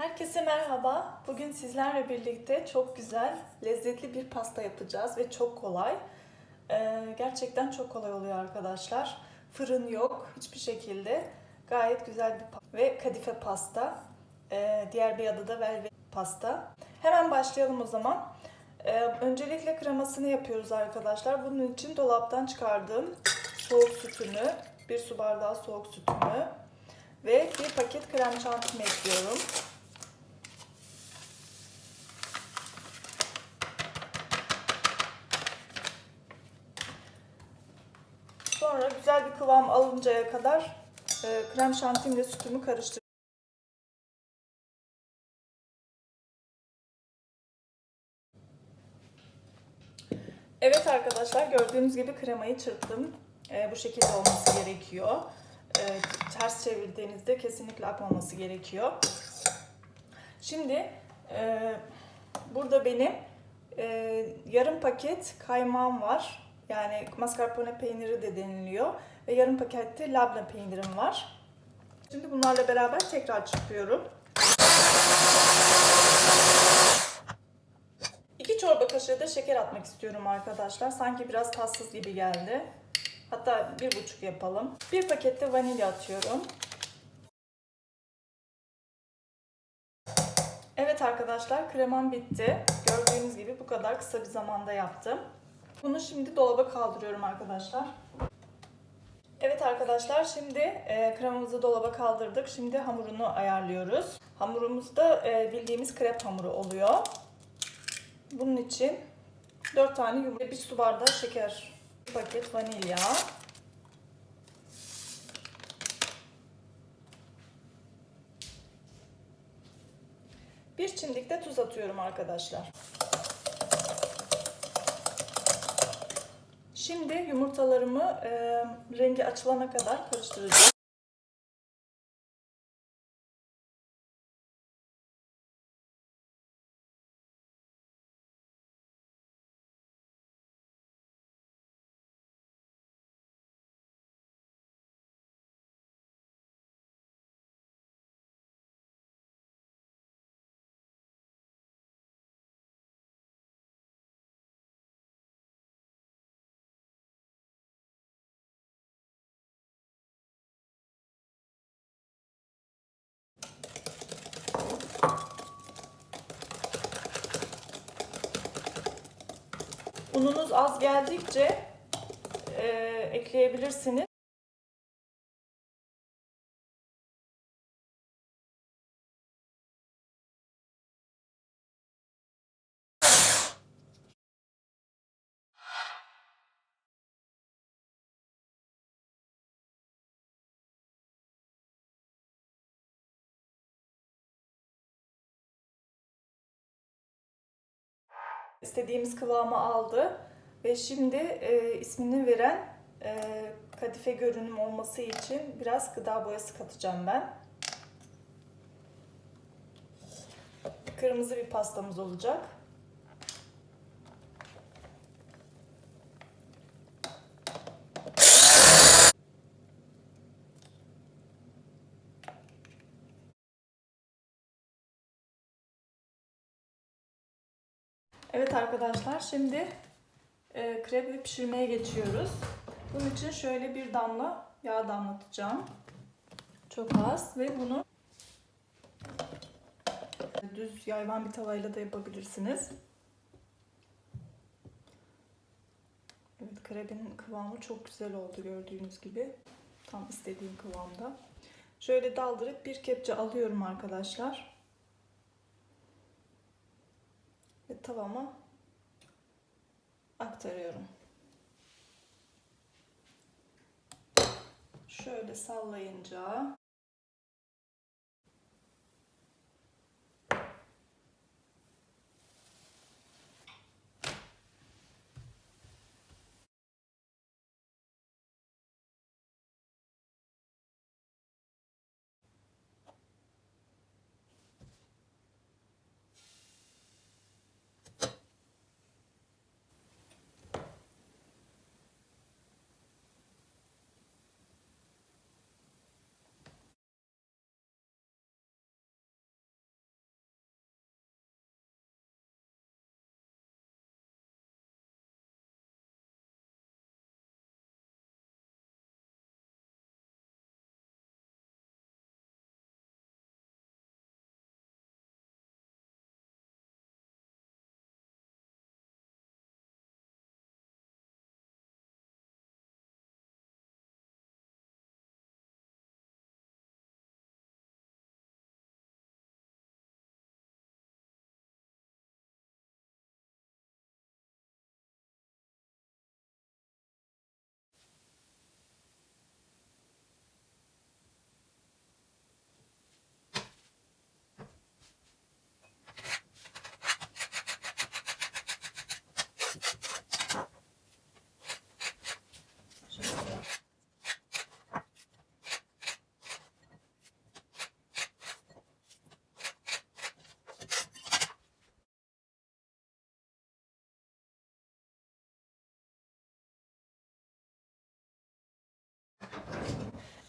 Herkese merhaba. Bugün sizlerle birlikte çok güzel, lezzetli bir pasta yapacağız ve çok kolay. Ee, gerçekten çok kolay oluyor arkadaşlar. Fırın yok hiçbir şekilde. Gayet güzel bir pasta ve kadife pasta. Ee, diğer bir adı da velvet pasta. Hemen başlayalım o zaman. Ee, öncelikle kremasını yapıyoruz arkadaşlar. Bunun için dolaptan çıkardığım soğuk sütümü, bir su bardağı soğuk sütümü ve bir paket krem şantimi ekliyorum. Sonra güzel bir kıvam alıncaya kadar e, krem şantimle sütümü karıştırıyorum. Evet arkadaşlar gördüğünüz gibi kremayı çırptım. E, bu şekilde olması gerekiyor. E, ters çevirdiğinizde kesinlikle akmaması gerekiyor. Şimdi e, burada benim e, yarım paket kaymağım var. Yani mascarpone peyniri de deniliyor. Ve yarım pakette labne peynirim var. Şimdi bunlarla beraber tekrar çırpıyorum. 2 çorba kaşığı da şeker atmak istiyorum arkadaşlar. Sanki biraz tatsız gibi geldi. Hatta bir buçuk yapalım. Bir pakette vanilya atıyorum. Evet arkadaşlar kremam bitti. Gördüğünüz gibi bu kadar kısa bir zamanda yaptım. Bunu şimdi dolaba kaldırıyorum arkadaşlar. Evet arkadaşlar şimdi e, kremamızı dolaba kaldırdık. Şimdi hamurunu ayarlıyoruz. Hamurumuz da e, bildiğimiz krep hamuru oluyor. Bunun için 4 tane yumurta, bir su bardağı şeker, bir paket vanilya, bir çimdik de tuz atıyorum arkadaşlar. Şimdi yumurtalarımı e, rengi açılana kadar karıştıracağım. Ununuz az geldikçe e, ekleyebilirsiniz. İstediğimiz kıvamı aldı ve şimdi e, ismini veren e, kadife görünüm olması için biraz gıda boyası katacağım ben. Kırmızı bir pastamız olacak. Evet arkadaşlar şimdi e, krepi pişirmeye geçiyoruz. Bunun için şöyle bir damla yağ damlatacağım. Çok az ve bunu düz yayvan bir tavayla da yapabilirsiniz. Evet krebin kıvamı çok güzel oldu gördüğünüz gibi. Tam istediğim kıvamda. Şöyle daldırıp bir kepçe alıyorum arkadaşlar. Ve tavama aktarıyorum. Şöyle sallayınca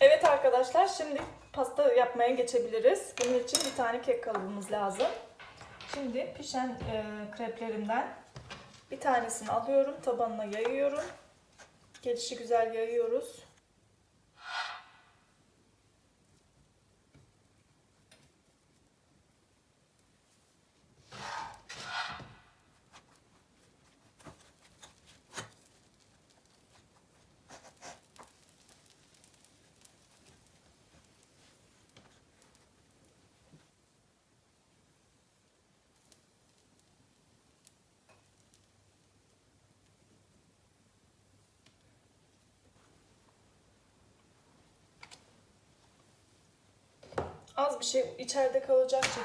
Evet arkadaşlar şimdi pasta yapmaya geçebiliriz. Bunun için bir tane kek kalıbımız lazım. Şimdi pişen e, kreplerimden bir tanesini alıyorum, tabanına yayıyorum. Gelişi güzel yayıyoruz. Az bir şey içeride kalacak şey.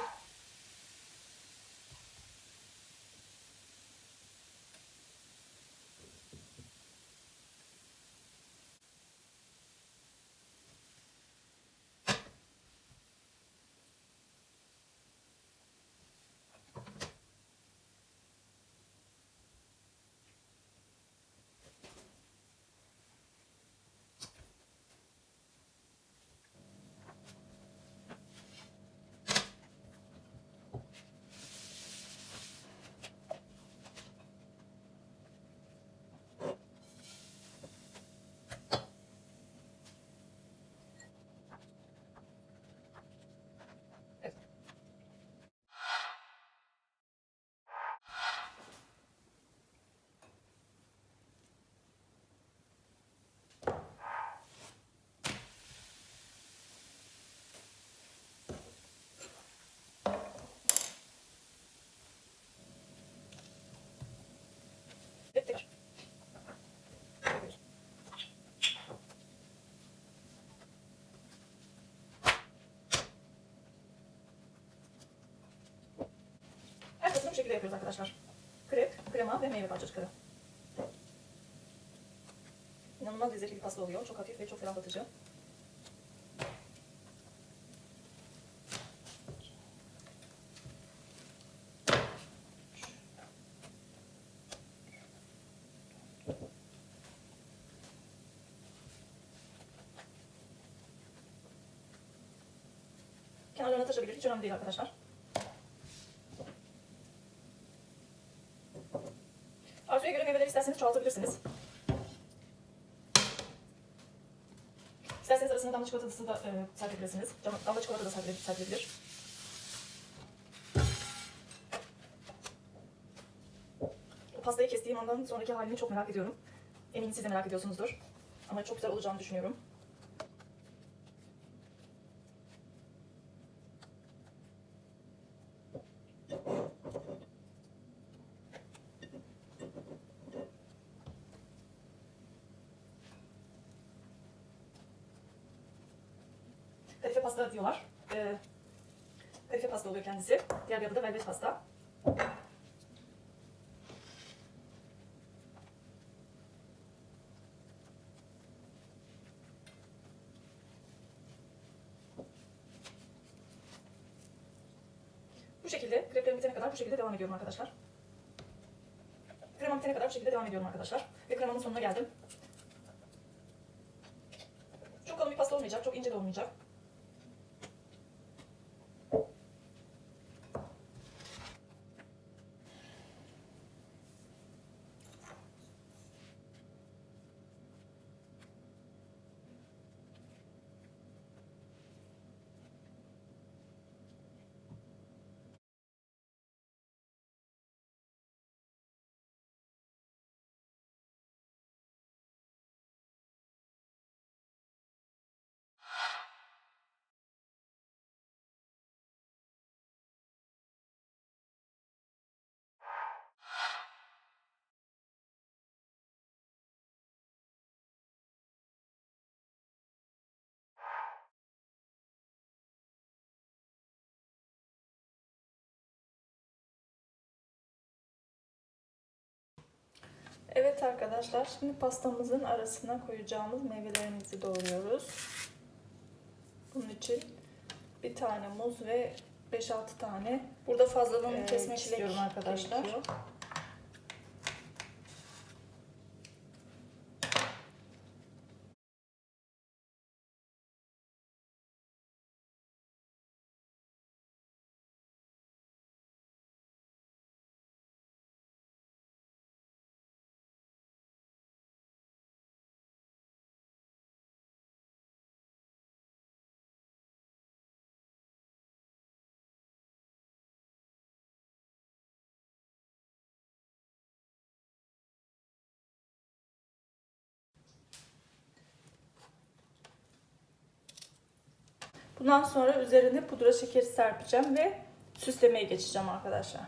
Bitti. Herkesini bu şekilde yapıyoruz arkadaşlar. Krep, krema ve meyve parçacıkları. İnanılmaz lezzetli bir pasta oluyor. Çok hafif ve çok ferahlatıcı. Kenarlarına taşabilir. Hiç önemli değil arkadaşlar. Arzuya göre meyveleri isterseniz çoğaltabilirsiniz. İsterseniz arasına damla çikolatası da e, serpebilirsiniz. Damla çikolata da serpile- serpilebilir. Pastayı kestiğim andan sonraki halini çok merak ediyorum. Eminim siz de merak ediyorsunuzdur. Ama çok güzel olacağını düşünüyorum. Kadife pasta diyorlar. Ee, kadife pasta oluyor kendisi. Diğer bir velvet pasta. Bu şekilde kreplerim bitene kadar bu şekilde devam ediyorum arkadaşlar. Kremam bitene kadar bu şekilde devam ediyorum arkadaşlar. Ve kremamın sonuna geldim. Çok kalın bir pasta olmayacak, çok ince de olmayacak. Evet arkadaşlar, şimdi pastamızın arasına koyacağımız meyvelerimizi doğruyoruz. Bunun için bir tane muz ve 5-6 tane burada fazlalığını Ee, kesmek çilek istiyorum arkadaşlar. gerekiyor. Bundan sonra üzerine pudra şekeri serpeceğim ve süslemeye geçeceğim arkadaşlar.